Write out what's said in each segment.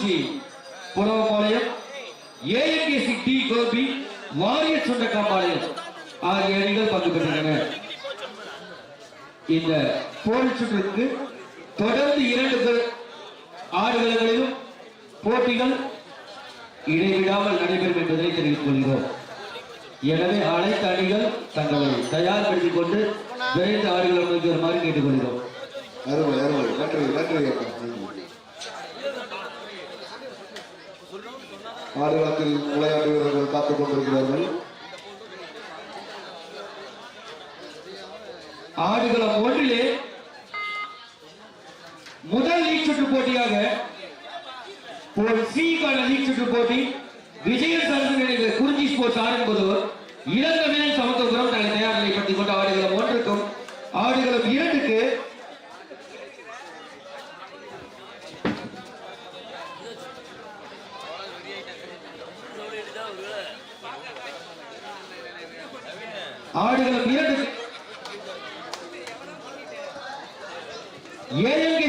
Kallakurichi Puravapalayam ANTC T Gobi warrior Sundakampalayam ஆகிய அணிகள் பங்கு பெற்றுள்ளன இந்த போர் சுற்றுக்கு தொடர்ந்து இரண்டு பே- போட்டிகள் இடைவிடாமல் நடைபெறும் என்பதை தெரிவித்துக் கொள்கிறோம். எனவே அனைத்து அணிகள் தங்களை தயார்படுத்திக் கொண்டு விரைந்து ஆடுகளை வருமாறு கேட்டுக்கொள்கிறோம் நன்றி நன்றி ஆடுகளத்தில் விளையாட்டு வீரர்கள் காத்துக் கொண்டிருக்கிறார்கள். ஆடுகளம் ஒன்றிலே முதல் லீக் சுற்று போட்டியாக ஒரு சிக்கான லீக் சுற்று போட்டி விஜய சரசு குறிஞ்சி ஸ்போர்ட்ஸ் ஆடும்போது இளங்கவேல் சமத்துவபுரம் தங்களை தயார் நிலைப்படுத்திக் கொண்டு ஆடுகளம் ஒன்றுக்கும் ஆடுகளம் இரண்டுக்கு ஆடுகளம் இரண்டு ஏஎம்கேசி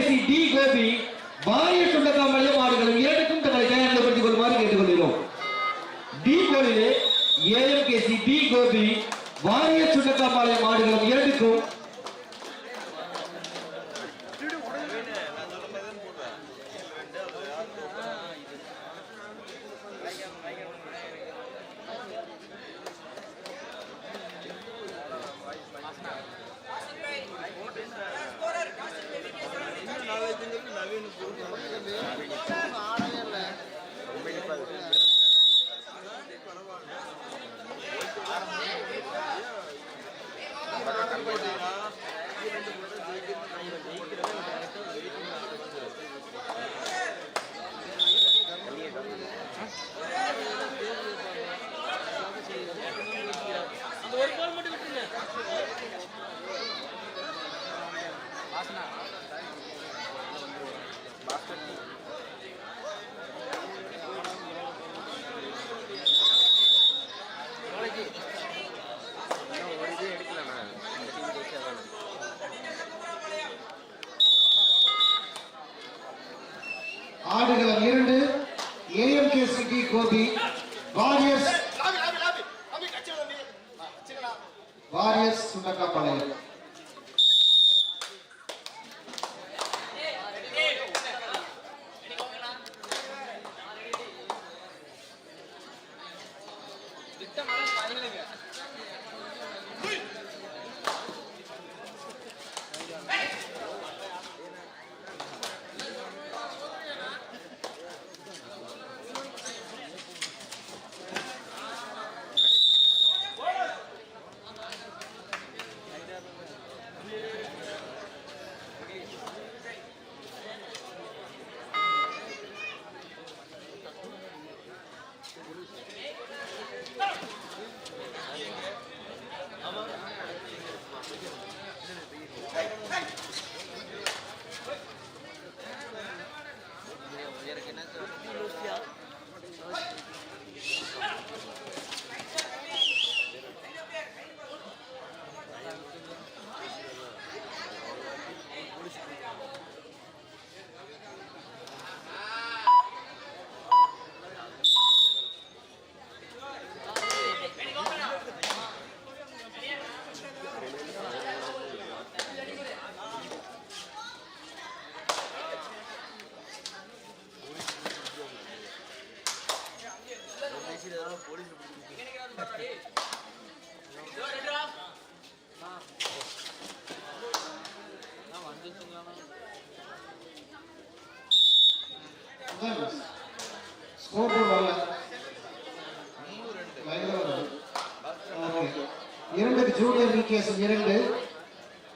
ஜூனியர் விகேஎஸ் இரண்டு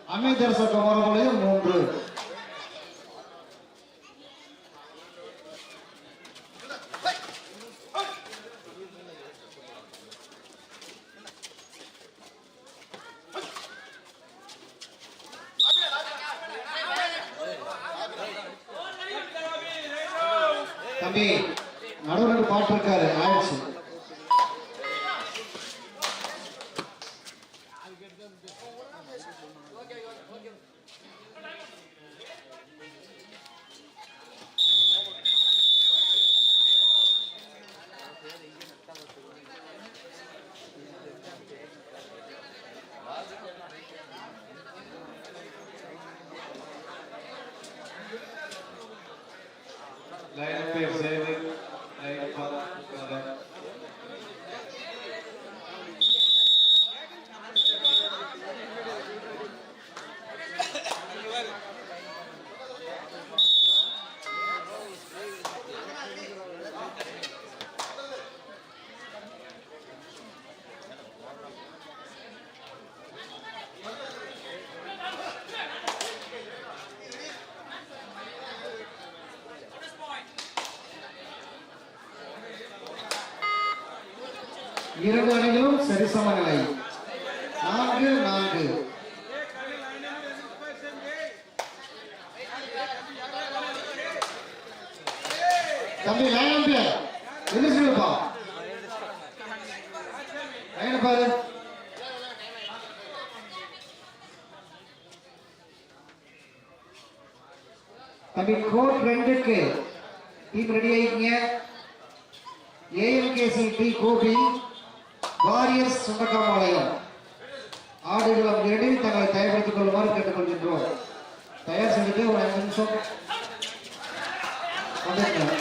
அமைச்சர் குமாரபாளையம் மூன்று தம்பி நடுவர் பாட்டு இருக்காரு ஆயிடுச்சு லைன் பேர் செய்து லைன் பார்த்து இரண்டு அணிகளும் சரிசம நிலை நான்கு நான்கு. தம்பி லைன் என்ன எதிர்ச்சிருப்பா லைன் பாரு. தம்பி கோட் ரெண்டுக்கு team ready ஆயிக்கீங்க AMKC T Gobi warriors Sundakamalayam ஆடுகளம் இரண்டில் தங்களை தயார்படுத்திக் கொள்ளுமாறு கேட்டுக்கொள்கின்றோம். தயார் செஞ்சுட்டு ஒரு அஞ்சு நிமிஷம் வந்துருங்க.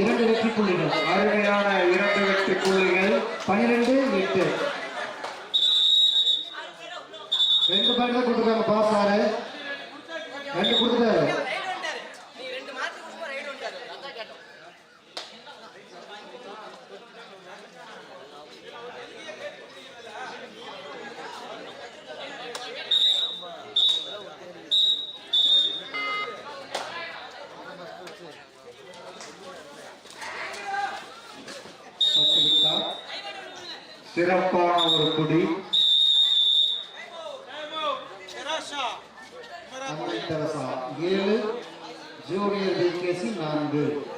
இரண்டு வெற்றி புள்ளிகள். அருமையான இரண்டு வெற்றி புள்ளிகள். பனிரெண்டு எட்டு ரெண்டு பேர் தான் கொடுத்துருக்காங்க பாஸ் ஆறு ரெண்டு கொடுத்துட்டாரு நீ ரெண்டு மாத்தி கொடுப்பா ரைடு வந்துட்டாரு அதான் கேட்டோம் பத்து விட்டா சிறப்பான ஒரு குடி. ஏழு. ஜூனியர் டிகேசி நான்கு.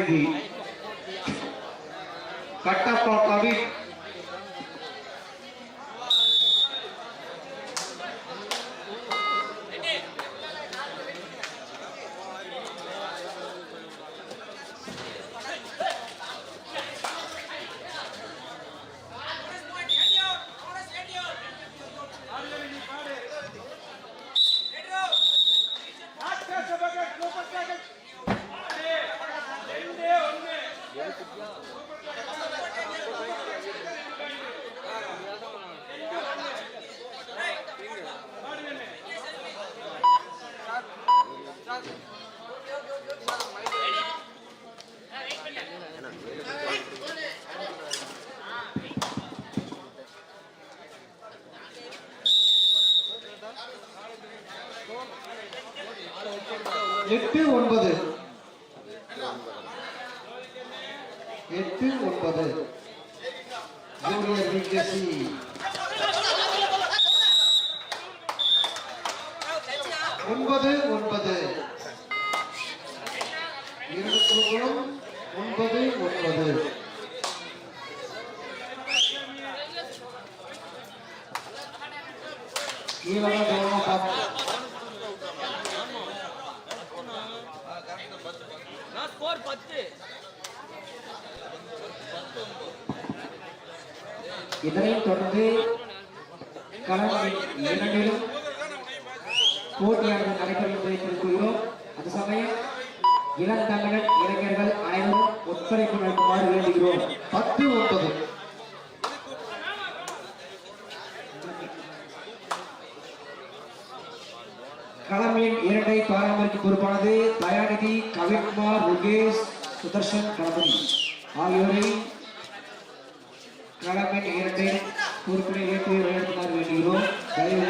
जाएगी ஒன்பது ஒன்பது. இரண்டு குழுக்களும் ஒன்பது. ஒன்பது தான் கவனமா பார்க்கணும் நான் ஸ்கோர் பத்து. இதனைத் தொடர்ந்து களம் இரண்டிலும் போட்டியானது நடைபெறும் என்பதை குறிப்பிடுகிறோம் அது சமயம் இளம் இளந்தமிழர் இளைஞர்கள் அனைவரும் ஒத்துழைப்பு நடத்துமாறு வேண்டுகிறோம். பத்து ஒன்பது. களம் எண் இரண்டை பராமரிக்க பொறுப்பானது தயாநிதி கவிக்குமார் முகேஷ் சுதர்ஷன் கணபதி. ஆகியோரை களமின் இரண்டை பொறுப்பினை ஏற்று வழிநடத்துமாறு வேண்டுகிறோம். தயவு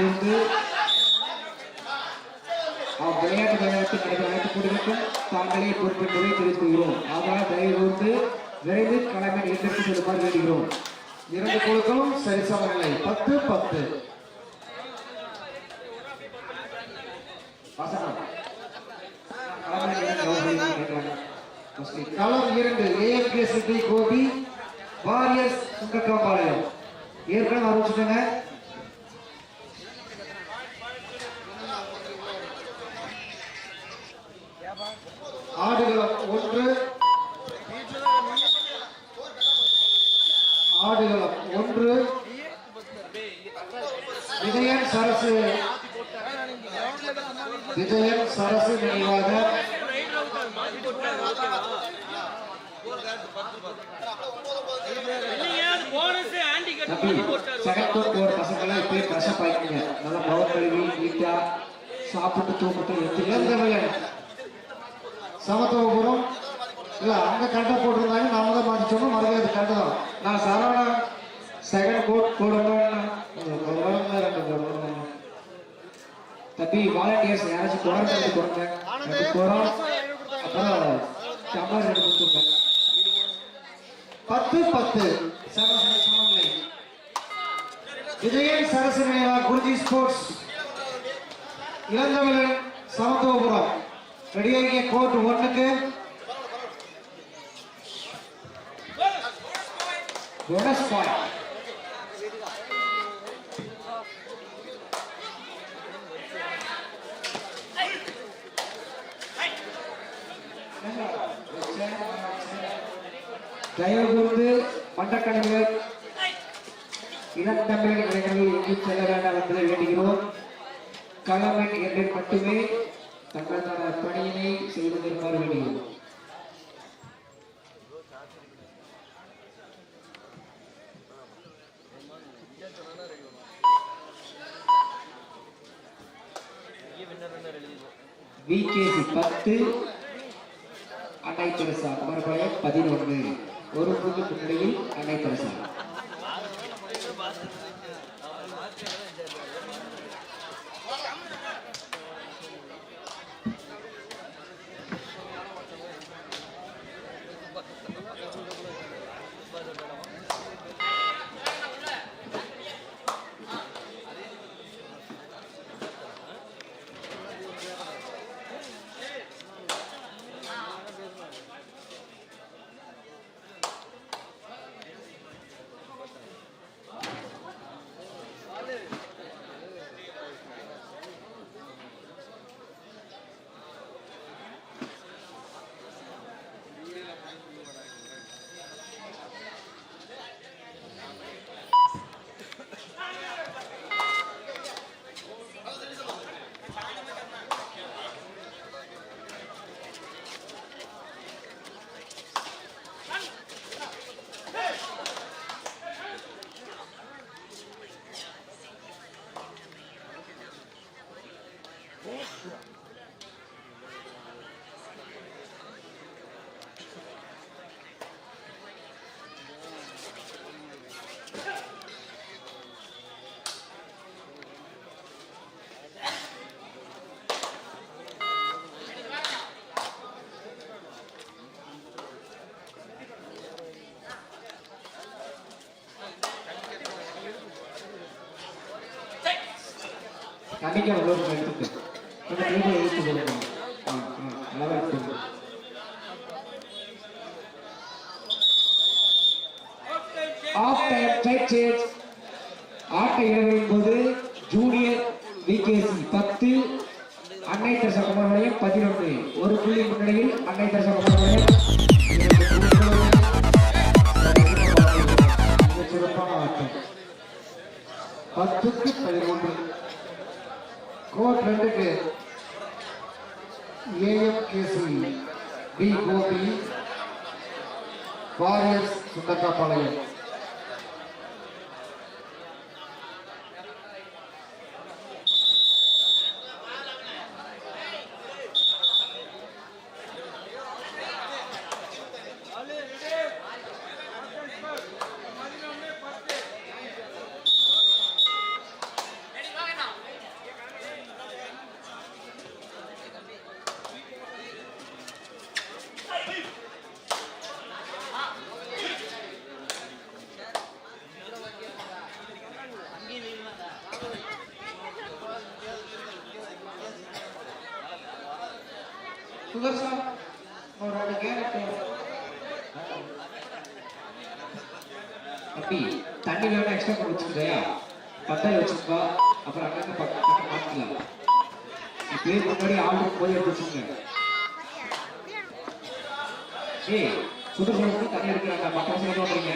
விளையாட்டு விளையாட்டு நடக்கும் அனைத்து குடிகளுக்கும் தாங்களே பொறுப்பென்றதை தெரிவித்துகிறோம் அதனால் தயவு கூர்ந்து விரைந்து கிளம்பி எதிர்த்து செல்லுமாறு வேண்டுகிறோம் இரண்டு குழுக்களும் சரி நிலை. பத்து பத்து. களம் இரண்டு AMK city Gobi warrior Sungakampalayam. ஏற்கனவே அறிவிச்சுட்டேங்க விஜயன் சரசு. விஜயன் சரசு நினைவாக. போனஸ் ஆண்டி நல்லா பவர் கழுவி நீட்டா சாப்பிட்டு தூக்கிட்டு எடுத்துக்கலாம் சமத்துவபுரம். இல்ல அங்க கண்ட போட்டிருந்தாங்க நாம தான் மாத்தி சொன்னோம் மறுபடியும் அது நான் சரவணன் செகண்ட் கோட் போடணும் ரெண்டு போடணும் தம்பி வாலண்டியர்ஸ் யாராச்சும் குடம் எடுத்து கொடுங்க. ரெண்டு அப்புறம் டம்ளர் எடுத்து கொடுத்துருங்க பத்து பத்து விஜயன் சரசு நினைவா குருஜி ஸ்போர்ட்ஸ் இளந்தமிழன் சமத்துவபுரம் ரெடியாகிய கோர்ட் போனஸ் பாயிண்ட் தயவுகூர்ந்து மண்டக்கணிகள் இளந்தமிழ் இளைஞர்கள் எங்கும் செல்ல வேண்டாம் என்பதை வேண்டுகிறோம். களமன் என்று மட்டுமே தங்களதான பணியினை செய்து வருமாறு வேண்டுகிறோம். விகேசி பத்து அன்னை தெரசா குமரபாளையம் பதினொன்று ஒரு புது முன்னிலையில் அன்னை நம்பிக்கை உள்ள எடுத்துட்டு கொஞ்சம் டேபிள் எடுத்து கொடுங்க ஆ ஆ ஆஃப் டைம் டைட் சேஞ்ச் ஆட்ட இடைவெளியின் போது ஜூனியர் விகேசி பத்து அன்னை தரச குமாரபாளையம் பதினொன்று. ஒரு புள்ளி முன்னிலையில் அன்னை தரச குமாரபாளையம் மிக சிறப்பான பத்துக்கு பதினொன்று கோட் ரெண்டுக்கு AMKC B Gobi warriors Sundakappalayam Sudharsan ஒரு ரெண்டு கேரட் அப்படி தண்ணி வேணா எக்ஸ்ட்ரா பண்ணி வச்சுக்கிறியா பத்தாயிரம் வச்சுக்கோ அப்புறம் அங்கே பக்கம் பக்கம் மாற்றிக்கலாம் இப்பயே முன்னாடி ஆர்டர் போய் எடுத்து வச்சுக்கோங்க ஏய் சுற்றுச்சூழலுக்கு தண்ணி எடுக்கிறாங்க பக்கம் சொல்ல போடுறீங்க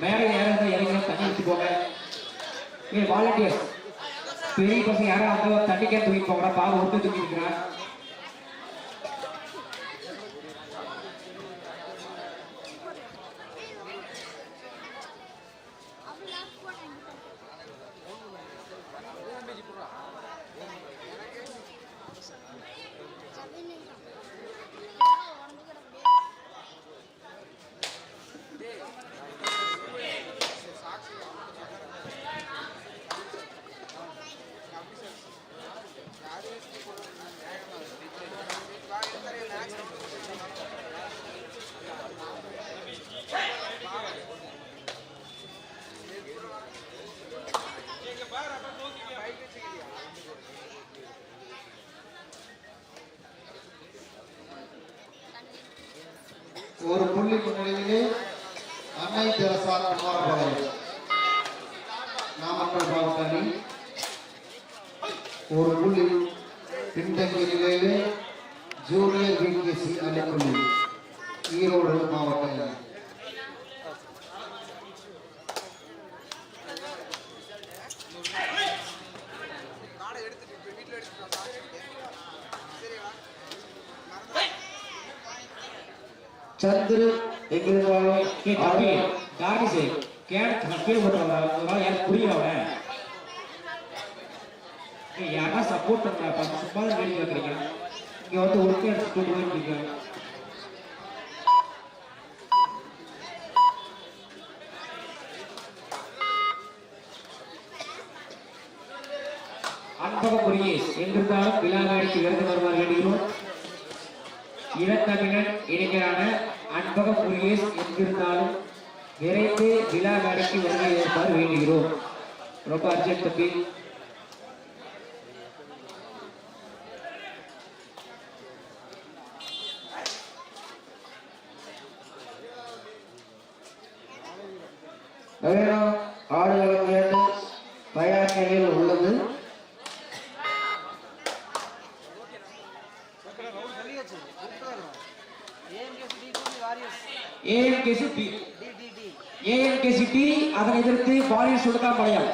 மேலே யாராவது இறங்கி தண்ணி எடுத்துக்கோங்க ஏய் வாலண்டியர்ஸ் பெரிய பசங்க யாராவது அந்த தண்ணிக்கே தூக்கி போங்கடா பாவம் ஒட்டு தூக்கி இருக்கிறான் சந்திரு எங்கிருந்தாலும் ஏய் தம்பி கார்னிஸ் கேன் கீழே போட்டுருவா அதனால எனக்கு புரியல அவன். ஏய் யாரா சப்போர்ட் பண்ணுறா சும்மா தான் வேடி வைக்கிறீங்க இங்க வந்து ஒருத்தர் எடுத்து கொண்டு போயிருக்கீங்க அன்பக அன்பக முருகேஷ் எங்கிருந்தாலும் விரைந்து விழா நடத்தி வருகை ஏற்பாடு வேண்டுகிறோம். ரொம்ப அர்ஜென்ட் தம்பி. ஆடுகளம் வேண்டும் தயார் நிலையில் உள்ளது. ஏஎம்கேசி பி ஏஎம்கேசி டி அதனை எதிர்த்து பாலியல் சுடுகாமலையம்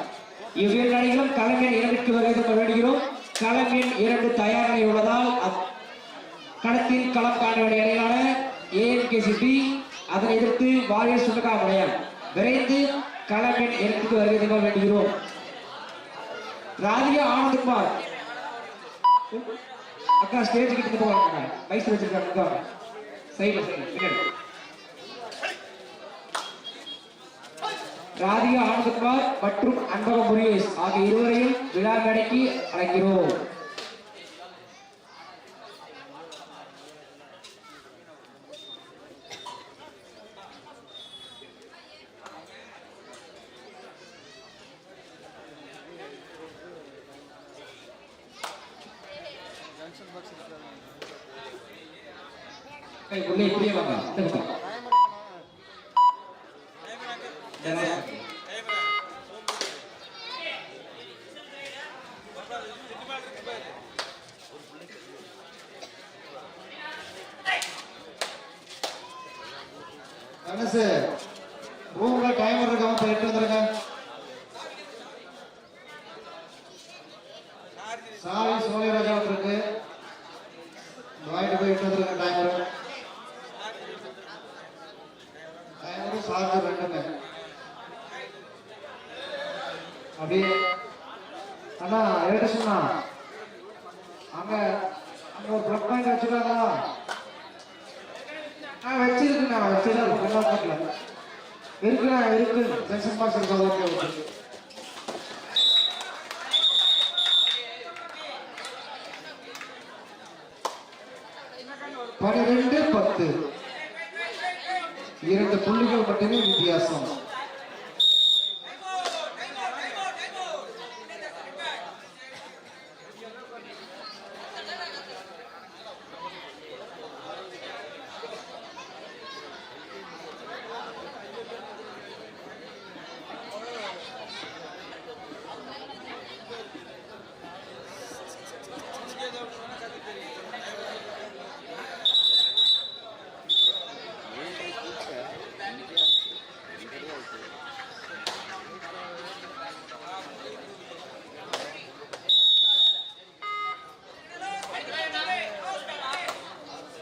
இவ்விரு அணிகளும் களமின் இரண்டுக்கு வருகை தர வேண்டுகிறோம் களமின் இரண்டு தயார் நிலை உள்ளதால் அத்- களத்தில் களம் காண வேண்டிய அணிகளான ஏஎம்கேசி டி அதனை எதிர்த்து வாரியர் சுடுகாமலையம் விரைந்து களமின் இரண்டுக்கு வருகை தர வேண்டுகிறோம். ராதிகா ஆனந்த்குமார். அக்கா ஸ்டேஜ் கிட்ட இருந்து வாங்க வயசு வச்சிருக்காங்க. சைடு ராதிகா ஆனந்தகுமார் மற்றும் அன்பக முருகேஷ் ஆகிய இருவரையும் விழா மேடைக்கு அழைக்கிறோம். சாகர் ரெண்டுமே அப்படியே அண்ணா எலக்ட்ரிஷனா அங்க அங்க ஒரு ப்ளக் பாயிண்ட் வச்சிருக்காங்களா ஆ வச்சிருக்குண்ணா வச்சிருக்கேன். கண்ணாப்பட்டில் இருக்குண்ணா இருக்கு. ஜங்ஷன் இருக்கா ஓகே ஓகே. இரண்டு புள்ளிகள் மட்டுமே வித்தியாசம்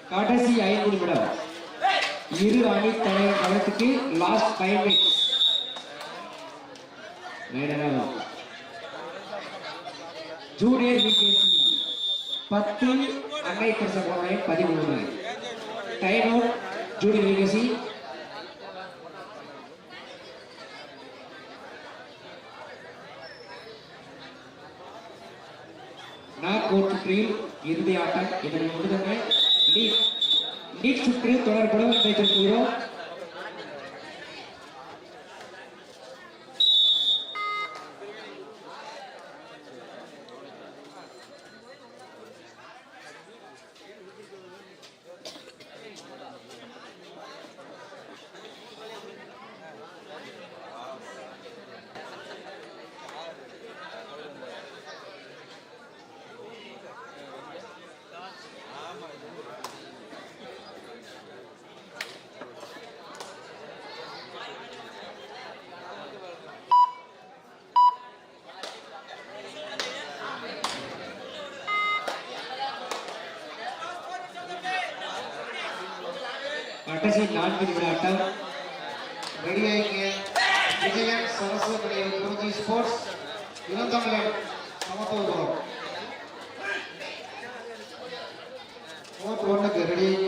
கடைசி ஐந்து நிமிடம் இரு அணி தலைவர் களத்துக்கு last five minutes junior VKC பத்து அன்னை கிருஷ்ணகுமாரை பதிமூணு time out junior VKC knock out சுற்றில் இறுதி ஆட்டம் இதனை முடிந்தது லீக் லீக் சுற்றில் தொடர்புடன் வைத்திருக்கிறோம் கடைசி நான்கு நிமிட ஆட்டம் ரெடியாயிங்க விஜயன் சரஸ்வதி குருஜி ஸ்போர்ட்ஸ் இளந்தமிழன் சமத்துவபுரம் ஓட்டு ஒண்ணுக்கு ரெடியாயிங்க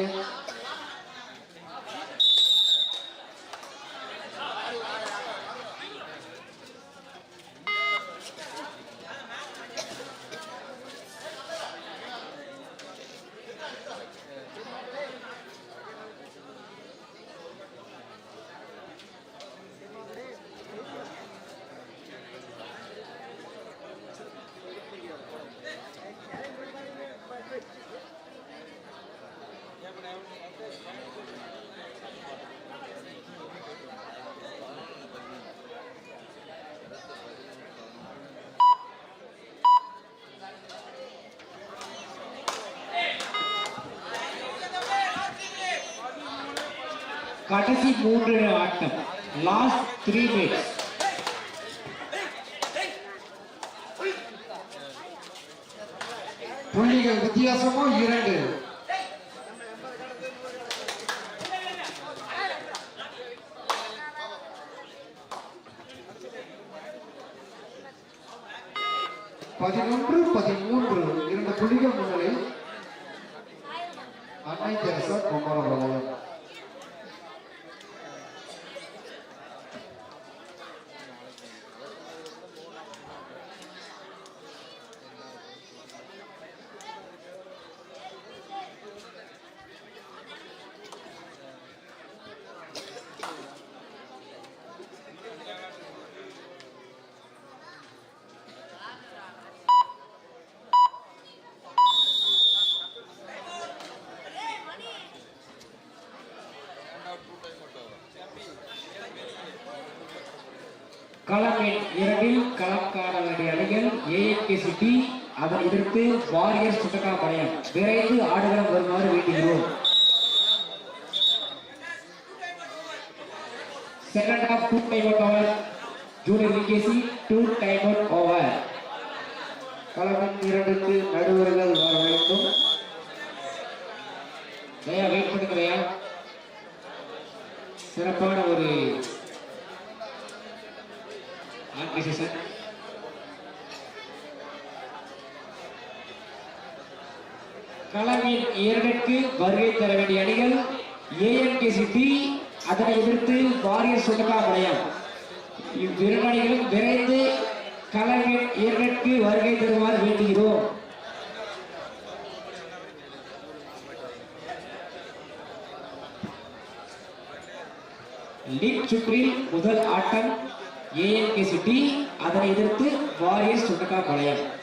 கடைசி மூன்று ஆட்டம். லாஸ்ட் த்ரீ மினிட்ஸ் புள்ளிகள் வித்தியாசமோ இரண்டு. பதினொன்று பதிமூன்று இரண்டு புள்ளிகள் முன்னிலை அன்னை தெரசா குமரபாளையம் களம் இரவில் இரண்டில் அணிகள் ஏஎன்கே சிட்டி அதனை எதிர்த்து வாரியர் சுட்டக்கா படையம் விரைந்து ஆடுகளம் வருமாறு வேண்டுகிறோம். Second half two time out over junior VKC two time out over களம் இரண்டுக்கு நடுவர்கள் வர வேண்டும். தயா வெயிட் பண்ணுங்க தயா சிறப்பான ஒரு This ஆர்கனைசேஷன் களமின் இரண்டுக்கு வருகை தர வேண்டிய அணிகள் ஏஎன்கே சிட்டி அதனை எதிர்த்து வாரியர் சுண்டகா படையம் இவ்விரு அணிகளும் விரைந்து களமின் இரண்டுக்கு வருகை தருமாறு வேண்டுகிறோம். லீக் சுற்றில் முதல் ஆட்டம் ஏஎன்கே சிட்டி அதனை எதிர்த்து வாரியர்ஸ் சுண்டக்கா பாளையம்.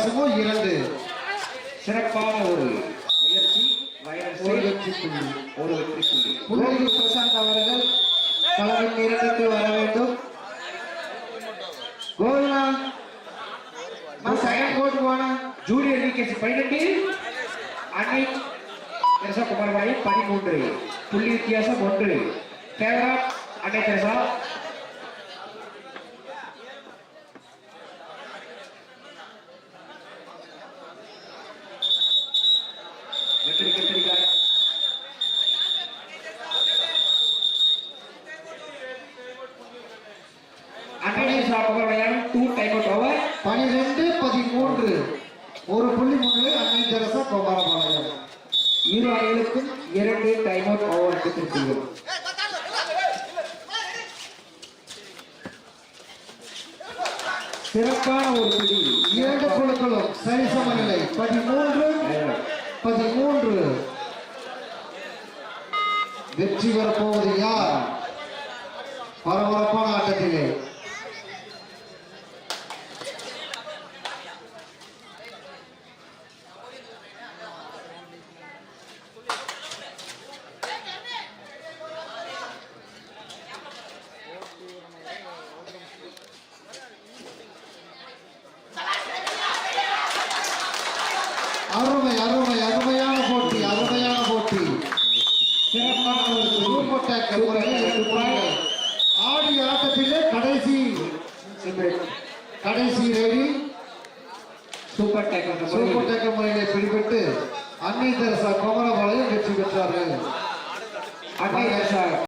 நேசமோ இரண்டு. சிறப்பான ஒரு முயற்சி ஒரு வெற்றி புள்ளி ஒரு வெற்றி புள்ளி. புள்ளி பிரசாந்த் அவர்கள் களவில் இரண்டுக்கு வர வேண்டும். கோவிலா செகண்ட் கோர்ட் போன ஜூனியர் விகேசி பதிமூன்று. புள்ளி வித்தியாசம் ஒன்று. ஃபேவரா அன்னை தெரசா பக்கங்களும் சரிசமநிலை பதிமூன்று பதிமூன்று. வெற்றி பெறப்போவது யார்?